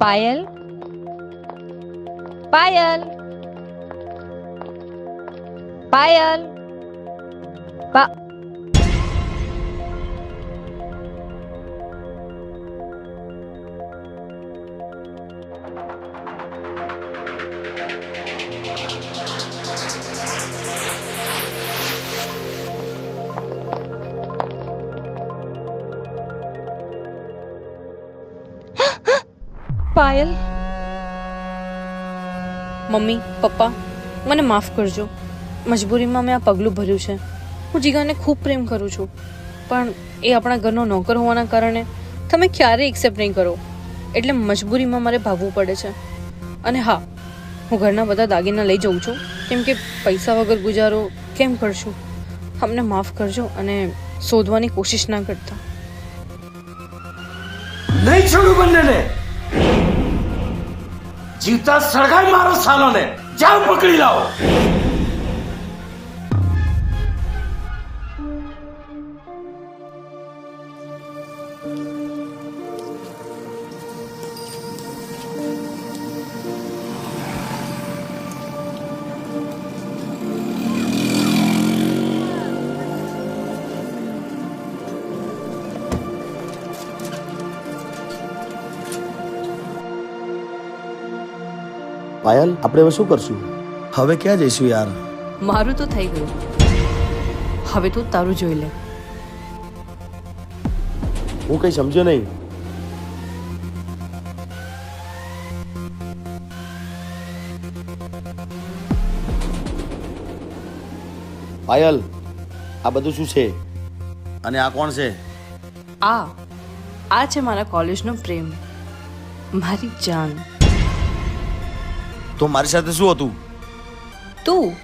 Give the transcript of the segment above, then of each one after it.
પાયલ પાયલ પાયલ પા પાયલ? મમ્મી, પપ્પા, મને માફ કરજો. મજબૂરીમાં મેં આ પગલું ભર્યું છે. હું જીગાને ખૂબ પ્રેમ કરું છું. પણ એ આપણા ઘરનો નોકર હોવાના કારણે તમે ક્યારેય એક્સેપ્ટ નહીં કરો. એટલે મજબૂરીમાં મારે ભાવવું પડે છે. અને હા, હું ઘરના બધા દાગીના લઈ જાઉં છું. કેમ કે પૈસા વગર ગુજારો કેમ કરશું? અમને માફ કરજો અને શોધવાની કોશિશ ના કરતા. નહીં છોડું બંનેને! जीवचा सळगाय मारत झाला नाही ज्या पकडी लाव. પાયલ આપણે હવે શું કરશું? હવે ક્યાં જઈશું યાર? મારું તો થઈ ગયું. હવે તું તારું જોઈ લે. હું કઈ સમજ્યો નહીં. પાયલ આ બધું શું છે? અને આ કોણ છે? આ આ છે મારા કોલેજનો પ્રેમ. મારી જાન. તો મારી સાથે શું હતું? તું?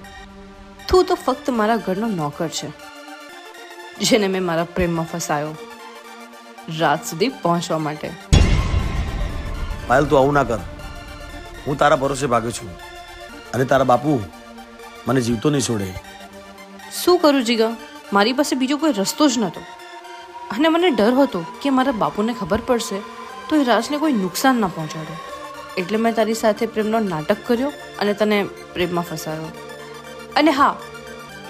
તું તો ફક્ત મારા ઘરનો નોકર છે જેને મેં મારા પ્રેમમાં ફસાયો રાત સુધી પહોંચવા માટે. પાયલ તું આવું ના કર. હું તારા ભરોસે ભાગ્યો છું અને તારા બાપુ મને જીવતો નહીં છોડે. શું કરું જીગા? મારી પાસે બીજો કોઈ રસ્તો જ નહોતો. અને મને ડર હતો કે મારા બાપુને ખબર પડશે તો એ રાજને કોઈ નુકસાન ના પહોંચાડે. એટલે મેં તારી સાથે પ્રેમનો નાટક કર્યો અને તને પ્રેમમાં ફસાયો. અને હા,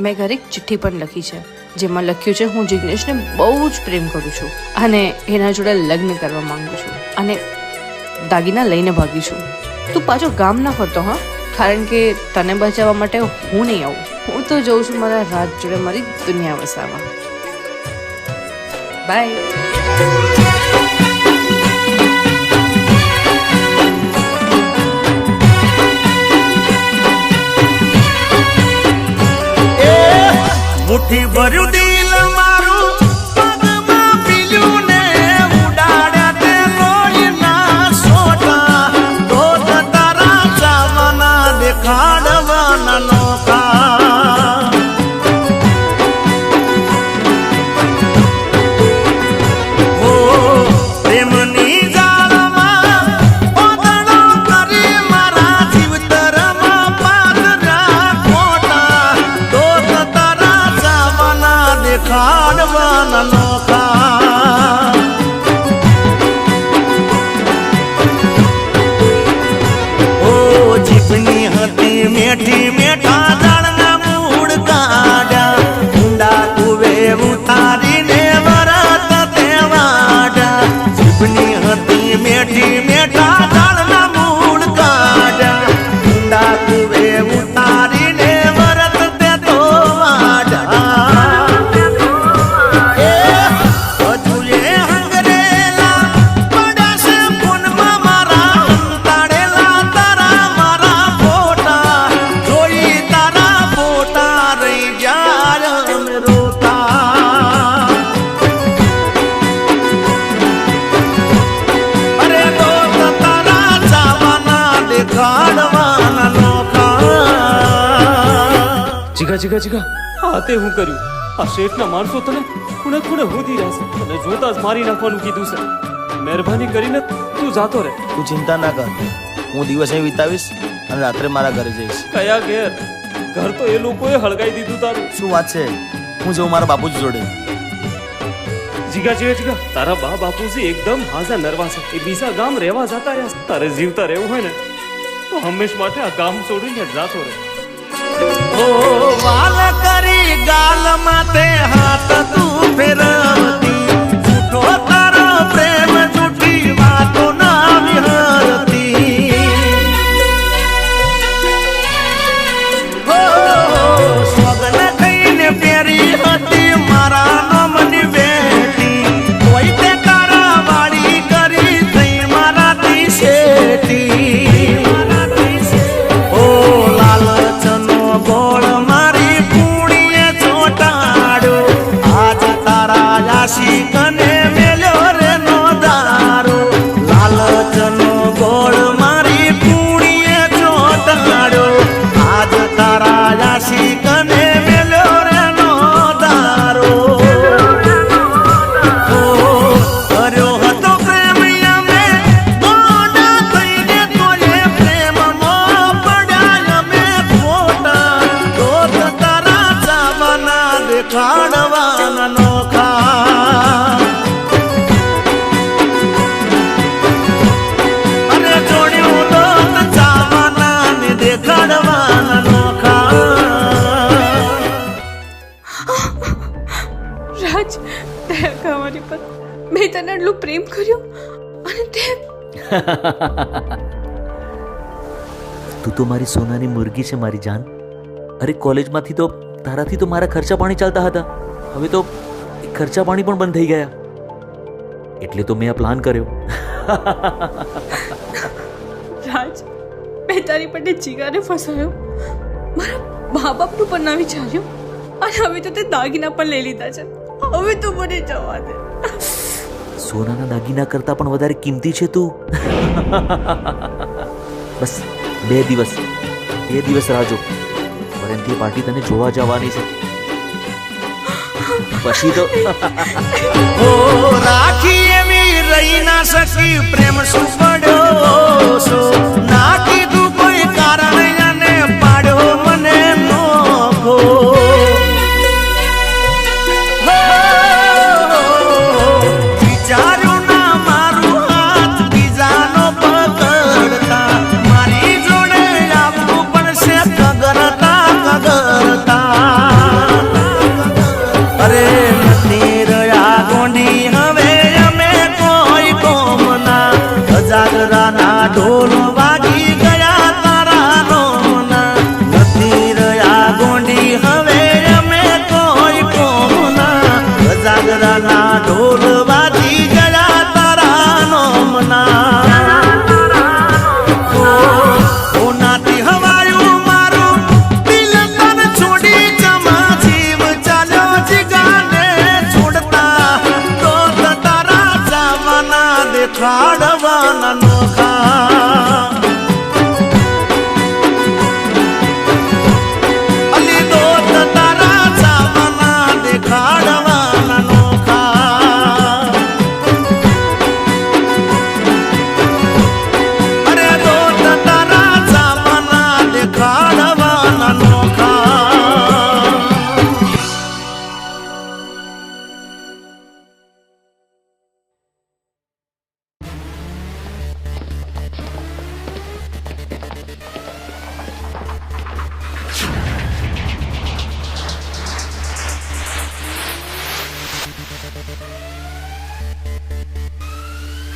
મેં ઘરે એક ચિઠ્ઠી પણ લખી છે, જેમાં લખ્યું છે, હું જિગ્નેશને બહુ જ પ્રેમ કરું છું અને એના જોડે લગ્ન કરવા માંગુ છું અને દાગીના લઈને ભાગી છું. તું પાછો ગામ ના ફરતો હા? કારણ કે તને બચાવવા માટે હું નહીં આવું. હું તો જઉં છું મારા રાત જોડે મારી દુનિયા વસાવવા. બાય મુઠ્ઠી ભર્યું જીગા જીગા જીગા. હા તે હું કર્યું. આ શેઠના માણસો તને ખૂણે ખૂણે હોધી રહેશે અને જોતા જ મારી નાખવાનું કીધું છે. મહેરબાની કરીને તું જાતો રહે. તું ચિંતા ના કર. હું દિવસ અહીં વિતાવીશ અને રાત્રે મારા ઘરે જઈશ. કયા ઘેર? ઘર તો એ લોકોએ હળગાઈ દીધું તારું. શું વાત છે? હું જઉં મારા બાપુજી જોડે. જીગા જીગા જીગા. તારા બા બાપુજી એકદમ હાજા નરવા છે. એ બીજા ગામ રહેવા જતા રહ્યા તારે જીવતા રહેવું હોય ને તો હંમેશ માટે આ ગામ છોડીને જાતો રહે. ગાલ માથે હાથ તું ફેરવતી. જૂઠો તું તો મારી સોનાની મુરગી છે, મારી જાન. અરે, કોલેજમાંથી તો, તારાથી તો મારા ખર્ચા પાણી ચાલતા હતા. હવે તો ખર્ચા પાણી પણ બંધ થઈ ગયા. એટલે તો મેં આ પ્લાન કર્યો. રાજ, મેં તારી માટે જીગાને ફસાયો. મારા મા બાપનું પણ ના વિચાર્યું. અને હવે તો તે દાગીના પણ લઈ લીધા છે. હવે તો મને જવા દે. સોનાના દાગીના કરતાં પણ વધારે કિંમતી છે તું? બસ, બે દિવસ. બે દિવસ રાહ જો. પરંતુ પાર્ટી તને જોવા જવાની છે. પછી તો રાખી એવી રહી ના સકી પ્રેમ શું અજાગરાના ઢોલ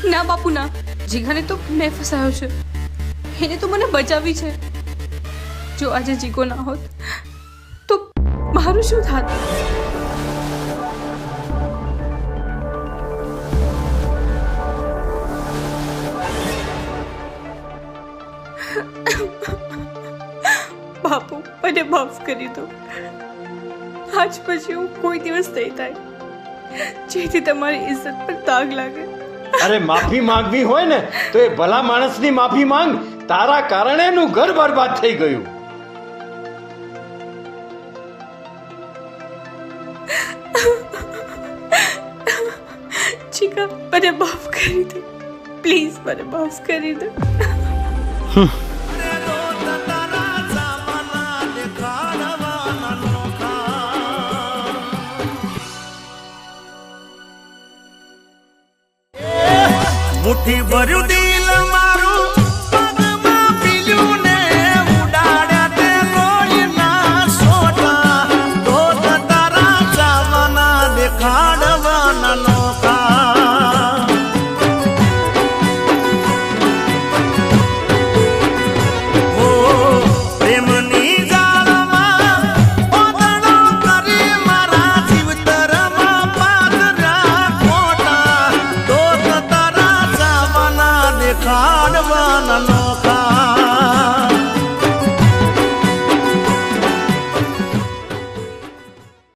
ના બાપુ, ના. જીગાને તો મેં ફસાયો છે. એને તો મને બચાવી છે. જો આજે જીગો ના હોત, તો મારું શું થાત? બાપુ, મને માફ કરી દો. આજ પછી હું કોઈ દિવસ નહીં થાય. જેથી તમારી ઇજ્જત પર દાગ લાગે. અરે માફી માંગવી હોય ને તો એ ભલા માણસની માફી માંગ. તારા કારણે એનું ઘર બરબાદ થઈ ગયું. ચિકા મને માફ કરી દે. પ્લીઝ મને માફ કરી દો. ಬುದ್ಧಿ ಬರುವುದೇ